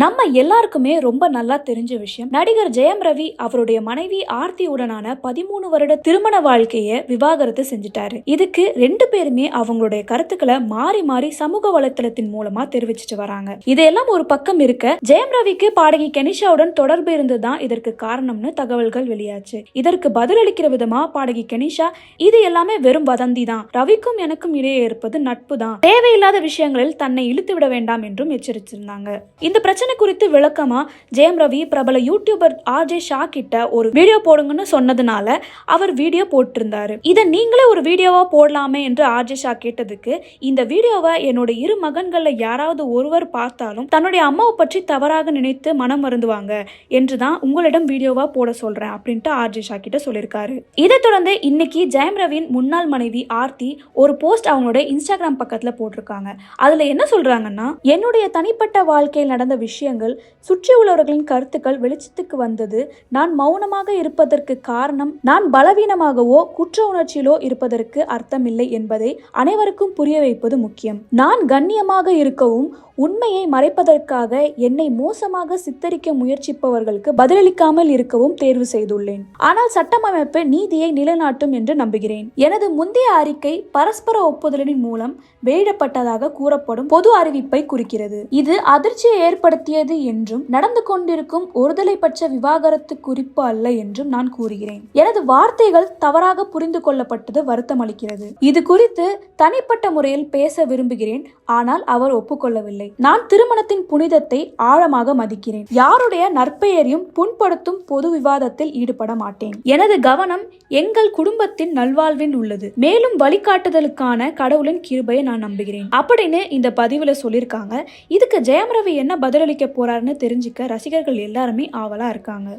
நம்ம எல்லாருக்குமே ரொம்ப நல்லா தெரிஞ்ச விஷயம். நடிகர் ஜெயம் ரவி அவருடைய மனைவி ஆர்த்தியுடனான பதிமூணு வருட திருமண வாழ்க்கையை விவாகரத்து செஞ்சுட்டாரு. இதுக்கு ரெண்டு பேருமே அவங்களுடைய கருத்துக்களை மாறி மாறி சமூக வலைத்தளத்தின் மூலமா தெரிவிச்சிட்டு வராங்க. இதெல்லாம் ஒரு பக்கம் இருக்க ஜெயம் ரவிக்கு பாடகி கெனிஷாவுடன் தொடர்பு இருந்துதான் இதற்கு காரணம்னு தகவல்கள் வெளியாச்சு. இதற்கு பதிலளிக்கிற விதமா பாடகி கெனிஷா இது எல்லாமே வெறும் வதந்தி தான். ரவிக்கும் எனக்கும் இடையே இருப்பது நட்பு தான் தேவையில்லாத விஷயங்களில் தன்னை இழுத்து விட வேண்டாம் என்றும் எச்சரிச்சிருந்தாங்க. இந்த பிரச்சனை குறித்து விளக்கமா? ஜெயம் ரவி பிரபல யூடியூபர் ஆர்ஜே ஷா கிட்ட ஒரு வீடியோ போடுங்கன்னு சொன்னதுனால அவர் வீடியோ போட்டிருந்தாரு. இதை நீங்களே ஒரு வீடியோவா போடலாமே என்று ஆர்ஜே ஷா கேட்டதுக்கு இந்த வீடியோவை என்னோட இரு மகன்கள்ல யாராவது ஒருவர் பார்த்தாலும் தன்னுடைய அம்மாவை பற்றி தவறாக நினைத்து மனம் வருந்துவாங்க என்றுதான் உங்களிடம் வீடியோவா போட சொல்றேன் அப்படின்ட்டு ஆர்ஜே ஷா கிட்ட சொல்லியிருக்காரு. இதை தொடர்ந்து இன்னைக்கு ஜெயம் ரவியின் முன்னாள் மனைவி ஆர்த்தி ஒரு போஸ்ட் அவங்களோட இன்ஸ்டாகிராம் பக்கத்துல போட்டிருக்காங்க. அதுல என்ன சொல்றாங்கன்னா என்னுடைய தனிப்பட்ட வாழ்க்கையில் நடந்த விஷயம் விஷயங்கள் சுற்றி உள்ளவர்களின் கருத்துக்கள் வெளிச்சத்துக்கு வந்தது. நான் மௌனமாக இருப்பதற்கு காரணம் நான் பலவீனமாகவோ குற்ற உணர்ச்சியிலோ இருப்பதற்கு அர்த்தமில்லை என்பதை அனைவருக்கும் புரிய வைப்பது முக்கியம். நான் கண்ணியமாக இருக்கவும் உண்மையை மறைப்பதற்காக என்னை மோசமாக சித்தரிக்க முயற்சிப்பவர்களுக்கு பதிலளிக்காமல் இருக்கவும் தேர்வு செய்துள்ளேன். ஆனால் சட்டமமைப்பு நீதியை நிலைநாட்டும் என்று நம்புகிறேன். எனது முந்தைய அறிக்கை பரஸ்பர ஒப்புதலின் மூலம் வெளியிடப்பட்டதாக கூறப்படும் பொது அறிவிப்பை குறிக்கிறது. இது அதிர்ச்சியை ஏற்படுத்தியது என்றும் நடந்து கொண்டிருக்கும் ஒருதலை பட்ச விவாகரத்து குறிப்பு அல்ல என்றும் நான் கூறுகிறேன். எனது வார்த்தைகள் தவறாக புரிந்து கொள்ளப்பட்டது வருத்தம் அளிக்கிறது இது குறித்து தனிப்பட்ட முறையில் பேச விரும்புகிறேன். ஆனால் அவர் ஒப்புக்கொள்ளவில்லை. நான் திருமணத்தின் புனிதத்தை ஆழமாக மதிக்கிறேன். யாருடைய நற்பெயரையும் புண்படுத்தும் பொது விவாதத்தில் ஈடுபட மாட்டேன். எனது கவனம் எங்கள் குடும்பத்தின் நல்வாழ்வில் உள்ளது. மேலும் வழிகாட்டுதலுக்கான கடவுளின் கிருபையை நான் நம்புகிறேன். அப்படின்னு இந்த பதிவுல சொல்லியிருக்காங்க. இதுக்கு ஜெயம் ரவி என்ன பதிலளிக்க போறாருன்னு தெரிஞ்சுக்க ரசிகர்கள் எல்லாருமே ஆவலா இருக்காங்க.